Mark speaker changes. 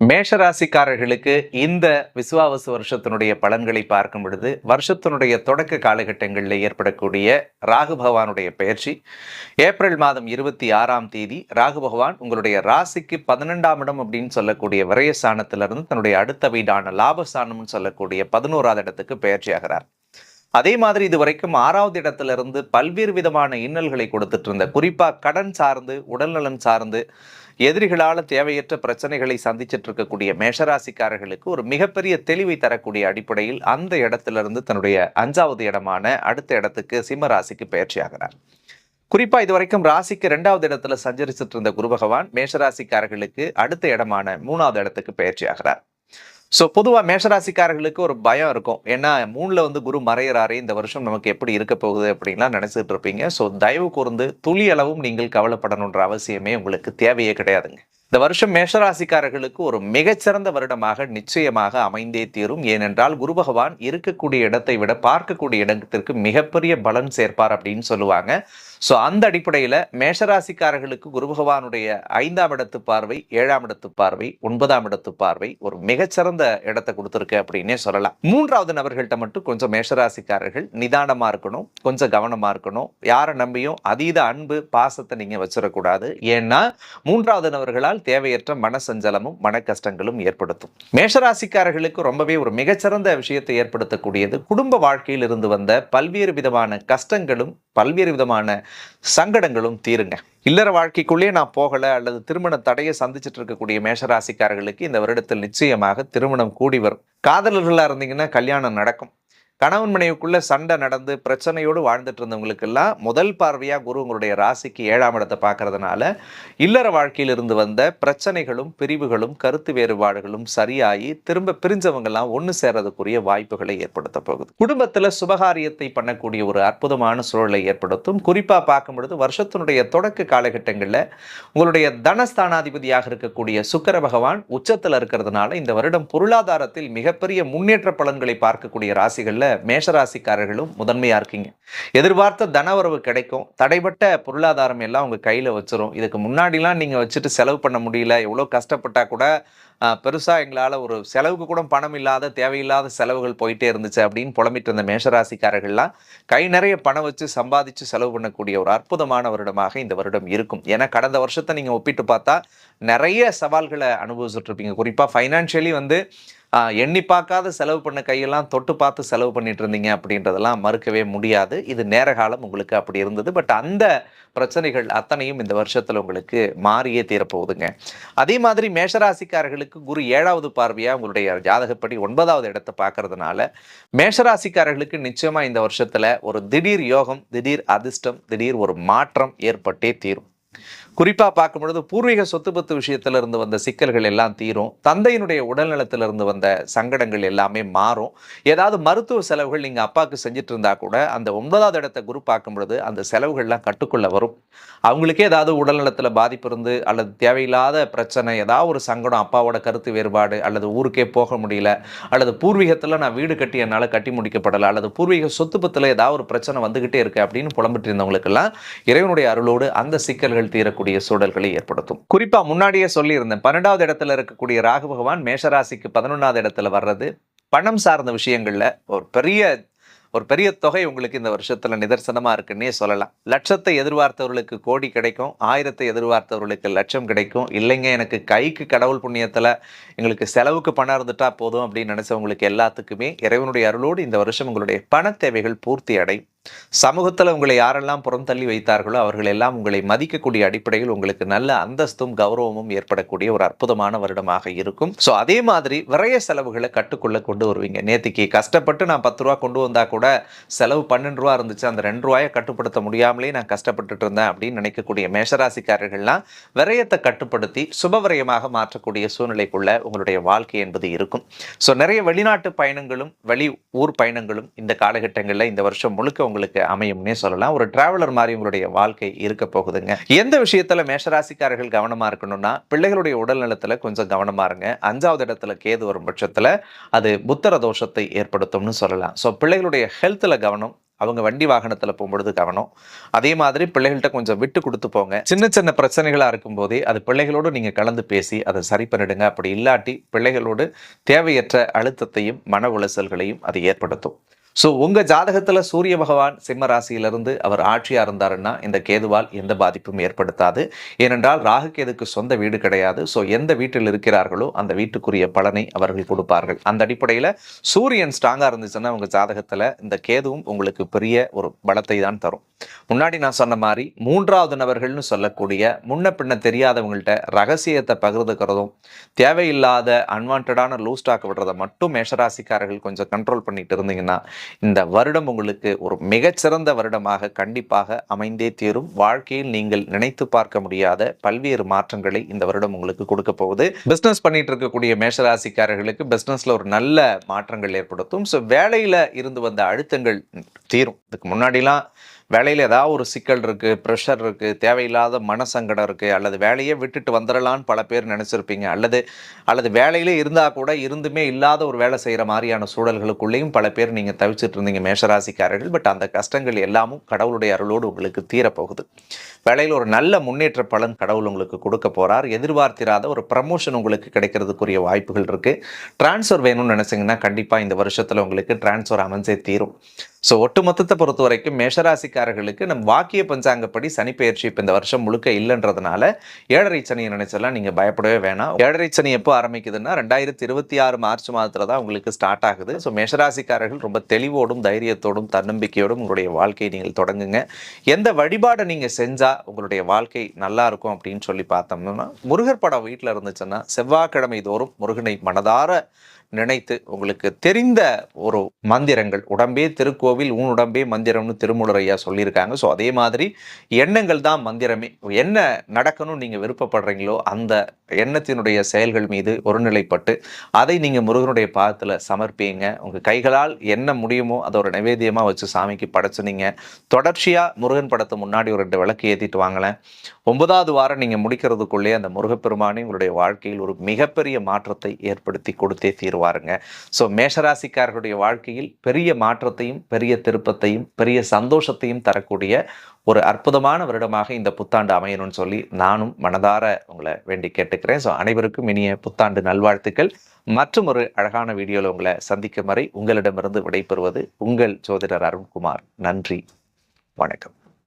Speaker 1: மேஷராசிக்காரர்களுக்கு இந்த விசுவாவசு வருஷத்தினுடைய பலன்களை பார்க்கும் பொழுது வருஷத்தினுடைய தொடக்க காலகட்டங்களில் ஏற்படக்கூடிய ராகு பகவானுடைய பயிற்சி ஏப்ரல் மாதம் இருபத்தி ஆறாம் தேதி ராகு பகவான் உங்களுடைய ராசிக்கு பதினெண்டாம் இடம் அப்படின்னு சொல்லக்கூடிய விரயஸ்தானத்திலிருந்து தன்னுடைய அடுத்த வீடான லாபஸ்தானம்னு சொல்லக்கூடிய பதினோராவது இடத்துக்கு பயிற்சி ஆகிறார். அதே மாதிரி இது வரைக்கும் ஆறாவது இடத்திலிருந்து பல்வேறு விதமான இன்னல்களை கொடுத்துட்டு இருந்த குறிப்பாக கடன் சார்ந்து உடல்நலன் சார்ந்து எதிரிகளால தேவையற்ற பிரச்சனைகளை சந்திச்சிட்டு இருக்கக்கூடிய மேஷராசிக்காரர்களுக்கு ஒரு மிகப்பெரிய தெளிவை தரக்கூடிய அடிப்படையில் அந்த இடத்திலிருந்து தன்னுடைய அஞ்சாவது இடமான அடுத்த இடத்துக்கு சிம்ம ராசிக்கு குறிப்பாக ஆகிறார் இது வரைக்கும் ராசிக்கு ரெண்டாவது இடத்துல சஞ்சரிச்சிட்டு இருந்த குரு பகவான் மேஷராசிக்காரர்களுக்கு அடுத்த இடமான மூணாவது இடத்துக்கு பயிற்சியாகிறார். ஸோ பொதுவாக மேஷராசிக்காரர்களுக்கு ஒரு பயம் இருக்கும். ஏன்னா மூணில் வந்து குரு மறையிறாரு இந்த வருஷம் நமக்கு எப்படி இருக்க போகுது அப்படின்லாம் நினச்சிட்டு இருப்பீங்க. ஸோ தயவு கூர்ந்து துளி அளவும் நீங்கள் கவலைப்படணுன்ற அவசியமே உங்களுக்கு தேவையே கிடையாதுங்க. இந்த வருஷம் மேஷராசிக்காரர்களுக்கு ஒரு மிகச்சிறந்த வருடமாக நிச்சயமாக அமைந்தே தீரும். ஏனென்றால் குரு பகவான் இருக்கக்கூடிய இடத்தை விட பார்க்கக்கூடிய இடத்திற்கு மிகப்பெரிய பலன் சேர்ப்பார் அப்படின்னு சொல்லுவாங்க. ஸோ அந்த அடிப்படையில் மேஷராசிக்காரர்களுக்கு குரு பகவானுடைய ஐந்தாம் இடத்து பார்வை ஏழாம் இடத்து பார்வை ஒன்பதாம் இடத்து பார்வை ஒரு மிகச்சிறந்த இடத்தை கொடுத்துருக்கு அப்படின்னே சொல்லலாம். மூன்றாவது நபர்கள்ட்ட மட்டும் கொஞ்சம் மேஷராசிக்காரர்கள் நிதானமாக இருக்கணும் கொஞ்சம் கவனமாக இருக்கணும். யாரை நம்பியும் அதீத அன்பு பாசத்தை நீங்கள் வச்சிடக்கூடாது. ஏன்னா மூன்றாவது நபர்களால் தேவையற்ற மனசஞ்சலமும் மன கஷ்டங்களும் ஏற்படுத்தும். மேஷராசிக்காரர்களுக்கு ரொம்பவே ஒரு மிகச்சிறந்த விஷயத்தை ஏற்படுத்தக்கூடியது குடும்ப வாழ்க்கையில் இருந்து வந்த பல்வேறு விதமான கஷ்டங்களும் பல்வேறு விதமான சங்கடங்களும் தீருங்க. இல்லற வாழ்க்கைக்குள்ளேயே நான் போகலை அல்லது திருமண தடையை சந்திச்சுட்டு இருக்கக்கூடிய மேஷராசிக்காரர்களுக்கு இந்த வருடத்தில் நிச்சயமாக திருமணம் கூடி வரும். காதலர்களாக இருந்தீங்கன்னா கல்யாணம் நடக்கும். கணவன் மனைவிக்குள்ள சண்டை நடந்து பிரச்சனையோடு வாழ்ந்துட்டு இருந்தவங்களுக்கெல்லாம் முதல் பார்வையாக குரு உங்களுடைய ராசிக்கு ஏழாம் இடத்தை பார்க்கறதுனால இல்லற வாழ்க்கையிலிருந்து வந்த பிரச்சனைகளும் பிரிவுகளும் கருத்து வேறுபாடுகளும் சரியாகி திரும்ப பிரிஞ்சவங்கெல்லாம் ஒன்று சேர்றதுக்குரிய வாய்ப்புகளை ஏற்படுத்த போகுது. குடும்பத்தில் சுபகாரியத்தை பண்ணக்கூடிய ஒரு அற்புதமான சூழலை ஏற்படுத்தும். குறிப்பாக பார்க்கும் பொழுது வருஷத்தினுடைய தொடக்க காலகட்டங்களில் உங்களுடைய தனஸ்தானாதிபதியாக இருக்கக்கூடிய சுக்கர பகவான் உச்சத்தில் இருக்கிறதுனால இந்த வருடம் பொருளாதாரத்தில் மிகப்பெரிய முன்னேற்ற பலன்களை பார்க்கக்கூடிய ராசிகளில் மேஷராசிக்காரர்களும் முதன்மையாக இருக்கீங்க. எதிர்பார்த்த தனவரவு கிடைக்கும். தடைப்பட்ட பொருளாதாரம் எல்லாம் உங்கள் கையில் வச்சிரும். இதுக்கு முன்னாடிலாம் நீங்கள் வச்சுட்டு செலவு பண்ண முடியல. எவ்வளோ கஷ்டப்பட்டால் கூட பெருசாக எங்களால் ஒரு செலவுக்கு கூட பணம் இல்லாத தேவையில்லாத செலவுகள் போயிட்டே இருந்துச்சு அப்படின்னு புலம்பிட்டு இருந்த மேஷராசிக்காரர்கள்லாம் கை நிறைய பணம் வச்சு சம்பாதிச்சு செலவு பண்ணக்கூடிய ஒரு அற்புதமான வருடமாக இந்த வருடம் இருக்கும். ஏன்னா கடந்த வருஷத்தை நீங்கள் ஒப்பிட்டு பார்த்தா நிறைய சவால்களை அனுபவிச்சுட்டு இருப்பீங்க. ஃபைனான்ஷியலி வந்து எண்ணி பார்க்காத செலவு பண்ண கையெல்லாம் தொட்டு பார்த்து செலவு பண்ணிட்டு இருந்தீங்க அப்படின்றதெல்லாம் மறுக்கவே முடியாது. இது நேர காலம் உங்களுக்கு அப்படி இருந்தது. பட் அந்த பிரச்சனைகள் அத்தனையும் இந்த வருஷத்தில் உங்களுக்கு மாறியே தீரப்போகுதுங்க. அதே மாதிரி மேஷராசிக்காரர்களுக்கு குரு ஏழாவது பார்வையாக உங்களுடைய ஜாதகப்படி ஒன்பதாவது இடத்தை பார்க்கறதுனால மேஷராசிக்காரர்களுக்கு நிச்சயமாக இந்த வருஷத்தில் ஒரு திடீர் யோகம் திடீர் அதிர்ஷ்டம் திடீர் ஒரு மாற்றம் ஏற்பட்டே தீரும். குறிப்பாக பார்க்கும் பொழுது பூர்வீக சொத்து பத்து விஷயத்திலிருந்து வந்த சிக்கல்கள் எல்லாம் தீரும். தந்தையினுடைய உடல்நலத்திலிருந்து வந்த சங்கடங்கள் எல்லாமே மாறும். ஏதாவது மருத்துவ செலவுகள் நீங்கள் அப்பாவுக்கு செஞ்சுட்டு இருந்தா கூட அந்த ஒன்பதாவது இடத்தை குரு பார்க்கும் பொழுது அந்த செலவுகள்லாம் கட்டுக்குள்ள வரும். அவங்களுக்கே ஏதாவது உடல்நலத்தில் பாதிப்பு இருந்து அல்லது தேவையில்லாத பிரச்சனை ஏதாவது ஒரு சங்கடம் அப்பாவோட கருத்து வேறுபாடு அல்லது ஊருக்கே போக முடியல அல்லது பூர்வீகத்தில் நான் வீடு கட்டி என்னால் கட்டி முடிக்கப்படலை அல்லது பூர்வீக சொத்து பத்தில் ஏதாவது ஒரு பிரச்சனை வந்துக்கிட்டே இருக்கு அப்படின்னு புலம்பிட்டு இருந்தவங்களுக்கெல்லாம் இறைவனுடைய அருளோடு அந்த சிக்கல்கள் இருக்கக்கூடிய சூழல்களை ஏற்படுத்தும். குறிப்பா முன்னாடியே சொல்லியிருந்தேன் பன்னெண்டாவது இடத்துல இருக்கக்கூடிய ராகு பகவான் மேஷராசிக்கு பதினொன்றாவது இடத்துல வர்றது பணம் சார்ந்த விஷயங்கள்ல ஒரு பெரிய ஒரு பெரிய தொகை உங்களுக்கு இந்த வருஷத்துல நிதர்சனமா இருக்குன்னே சொல்லலாம். லட்சத்தை எதிர்பார்த்தவர்களுக்கு கோடி கிடைக்கும் ஆயிரத்தை எதிர்பார்த்தவர்களுக்கு லட்சம் கிடைக்கும். இல்லைங்க எனக்கு கைக்கு கடவுள் புண்ணியத்துல எங்களுக்கு செலவுக்கு பணம் இருந்துட்டா போதும் அப்படின்னு நினைச்சவங்களுக்கு எல்லாத்துக்குமே இறைவனுடைய அருளோடு இந்த வருஷம் உங்களுடைய பண தேவைகள் பூர்த்தி அடையும். சமூகத்தில் உங்களை யாரெல்லாம் புறம் தள்ளி வைத்தார்களோ அவர்கள் எல்லாம் உங்களை மதிக்கக்கூடிய அடிப்படையில் உங்களுக்கு நல்ல அந்தஸ்தும் கௌரவமும் ஏற்படக்கூடிய ஒரு அற்புதமான வருடமாக இருக்கும். ஸோ அதே மாதிரி விரைய செலவுகளை கட்டுக்குள்ள கொண்டு வருவீங்க. நேத்திக்கு கஷ்டப்பட்டு நான் பத்து ரூபா கொண்டு வந்தால் கூட செலவு பன்னெண்டு ரூபா இருந்துச்சு. அந்த ரெண்டு ரூபாயை கட்டுப்படுத்த முடியாமலே நான் கஷ்டப்பட்டுட்டு இருந்தேன் அப்படின்னு நினைக்கக்கூடிய மேஷராசிக்காரர்கள்லாம் விரயத்தை கட்டுப்படுத்தி சுப விரயமாக மாற்றக்கூடிய சூழ்நிலைக்குள்ள உங்களுடைய வாழ்க்கை என்பது இருக்கும். ஸோ நிறைய வெளிநாட்டு பயணங்களும் வெளி ஊர் பயணங்களும் இந்த காலகட்டங்களில் இந்த வருஷம் முழுக்க உங்களுக்கு அமையும்னே சொல்லலாம். ஒரு டிராவலர் மாதிரி உங்களுடைய வாழ்க்கை இருக்க போகுதுங்க. எந்த விஷயத்துல மேஷராசிக்காரர்கள் கவனமா இருக்கணும்னா பிள்ளைகளுடைய உடல் நலத்துல கொஞ்சம் கவனமா இருங்க. அஞ்சாவது இடத்துல கேது வரும் பட்சத்துல அது புத்தர தோஷத்தை ஏற்படுத்தும்னு சொல்லலாம். ஸோ பிள்ளைகளுடைய ஹெல்த்ல கவனம் அவங்க வண்டி வாகனத்தில் போகும்பொழுது கவனம். அதே மாதிரி பிள்ளைகள்கிட்ட கொஞ்சம் விட்டு கொடுத்து போங்க. சின்ன சின்ன பிரச்சனைகளாக இருக்கும்போதே அது பிள்ளைகளோடு நீங்கள் கலந்து பேசி அதை சரி பண்ணிடுங்க. அப்படி இல்லாட்டி பிள்ளைகளோடு தேவையற்ற அழுத்தத்தையும் மன உளைச்சல்களையும் அது ஏற்படுத்தும். ஸோ உங்கள் ஜாதகத்தில் சூரிய பகவான் சிம்ம ராசியிலிருந்து அவர் ஆட்சியாக இருந்தாருன்னா இந்த கேதுவால் எந்த பாதிப்பும் ஏற்படுத்தாது. ஏனென்றால் ராகு கேதுக்கு சொந்த வீடு கிடையாது. ஸோ எந்த வீட்டில் இருக்கிறார்களோ அந்த வீட்டுக்குரிய பலனை அவர்கள் கொடுப்பார்கள். அந்த அடிப்படையில் சூரியன் ஸ்ட்ராங்காக இருந்துச்சுன்னா உங்கள் ஜாதகத்தில் இந்த கேதுவும் உங்களுக்கு பெரிய ஒரு பலத்தை தான் தரும். முன்னாடி நான் சொன்ன மாதிரி மூன்றாவது நபர்கள்னு சொல்லக்கூடிய முன்ன பின்ன தெரியாதவங்கள்ட்ட ரகசியத்தை பகிர்ந்துக்கிறதும் தேவையில்லாத அன்வான்டான லூ ஸ்டாக் விடுறதை மட்டும் மேஷராசிக்காரர்கள் கொஞ்சம் கண்ட்ரோல் பண்ணிட்டு இருந்தீங்கன்னா இந்த வருடம் உங்களுக்கு ஒரு மிகச்சிறந்த வருடமாக கண்டிப்பாக அமைந்தே தீரும். வாழ்க்கையில் நீங்கள் நினைத்து பார்க்க முடியாத பல்வேறு மாற்றங்களை இந்த வருடம் உங்களுக்கு கொடுக்க போகுது. பிஸ்னஸ் பண்ணிட்டு இருக்கக்கூடிய மேஷராசிக்காரர்களுக்கு பிஸ்னஸ்ல ஒரு நல்ல மாற்றங்கள் ஏற்படுத்தும். ஸோ வேலையில இருந்து வந்த அழுத்தங்கள் தீரும். இதுக்கு முன்னாடிலாம் வேலையில் ஏதாவது ஒரு சிக்கல் இருக்குது ப்ரெஷர் இருக்குது தேவையில்லாத மனசங்கடம் இருக்குது அல்லது வேலையே விட்டுட்டு வந்துடலான்னு பல பேர் நினச்சிருப்பீங்க. அல்லது அல்லது வேலையிலே இருந்தால் கூட இருந்துமே இல்லாத ஒரு வேலை செய்கிற மாதிரியான சூழல்களுக்குள்ளேயும் பல பேர் நீங்கள் தவிச்சிட்டு இருந்தீங்க மேஷராசிக்காரர்கள். பட் அந்த கஷ்டங்கள் எல்லாமும் கடவுளுடைய அருளோடு உங்களுக்கு தீரப்போகுது. வேலையில் ஒரு நல்ல முன்னேற்ற பலன் கடவுள் உங்களுக்கு கொடுக்க போகிறார் எதிர்பார்த்திராத ஒரு ப்ரமோஷன் உங்களுக்கு கிடைக்கிறதுக்குரிய வாய்ப்புகள் இருக்குது ட்ரான்ஸ்ஃபர் வேணும்னு நினச்சிங்கன்னா கண்டிப்பாக இந்த வருஷத்தில் உங்களுக்கு ட்ரான்ஸ்ஃபர் அமைஞ்சே தீரும். ஸோ ஒட்டுமொத்தத்தை பொறுத்த வரைக்கும் மேஷராசிக்காரர்களுக்கு நம் வாக்கிய பஞ்சாங்கப்படி சனிப்பெயர்ச்சி இப்போ இந்த வருஷம் முழுக்க இல்லைன்றதுனால ஏழரை சனியை நினைச்சலாம் நீங்கள் பயப்படவே வேணாம். ஏழரை சனி எப்போ ஆரம்பிக்குதுன்னா ரெண்டாயிரத்தி இருபத்தி ஆறு மார்ச் மாதத்தில் தான் உங்களுக்கு ஸ்டார்ட் ஆகுது. ஸோ மேஷராசிக்காரர்கள் ரொம்ப தெளிவோடும் தைரியத்தோடும் தன்னம்பிக்கையோடும் உங்களுடைய வாழ்க்கையை நீங்கள் தொடங்குங்க. எந்த வழிபாடை நீங்கள் செஞ்சால் உங்களுடைய வாழ்க்கை நல்லா இருக்கும் அப்படின்னு சொல்லி பார்த்தோம்னா முருகர் படம் வீட்டில் இருந்துச்சுன்னா செவ்வாய்க்கிழமை தோறும் முருகனை மனதார நினைத்து உங்களுக்கு தெரிந்த ஒரு மந்திரங்கள். உடம்பே திருக்கோவில் உன் உடம்பே மந்திரம்னு திருமூலரையா சொல்லியிருக்காங்க. ஸோ அதே மாதிரி எண்ணங்கள் தான் மந்திரமே. என்ன நடக்கணும்னு நீங்கள் விருப்பப்படுறீங்களோ அந்த எண்ணத்தினுடைய செயல்கள் மீது ஒருநிலைப்பட்டு அதை நீங்கள் முருகனுடைய பாதத்தில் சமர்ப்பிங்க. உங்கள் கைகளால் என்ன முடியுமோ அதை ஒரு நைவேத்தியமாக வச்சு சாமிக்கு படைச்சுனீங்க. தொடர்ச்சியாக முருகன் படத்தை முன்னாடி ஒரு ரெண்டு விளக்கு ஏற்றிட்டு வாங்களேன். ஒன்பதாவது வாரம் நீங்கள் முடிக்கிறதுக்குள்ளே அந்த முருகப்பெருமானே உங்களுடைய வாழ்க்கையில் ஒரு மிகப்பெரிய மாற்றத்தை ஏற்படுத்தி கொடுத்தே வருவாருங்க ஸோ மேஷராசிக்காரர்களுடைய வாழ்க்கையில் பெரிய மாற்றத்தையும் பெரிய திருப்பத்தையும் பெரிய சந்தோஷத்தையும் தரக்கூடிய ஒரு அற்புதமான வருடமாக இந்த புத்தாண்டு அமையணும்னு சொல்லி நானும் மனதார உங்களை வேண்டி கேட்டுக்கிறேன். ஸோ அனைவருக்கும் இனிய புத்தாண்டு நல்வாழ்த்துக்கள். மற்றும் ஒரு அழகான வீடியோவில் உங்களை சந்திக்கும் வரை உங்களிடமிருந்து விடைபெறுவது உங்கள் ஜோதிடர் அருண்குமார். நன்றி. வணக்கம்.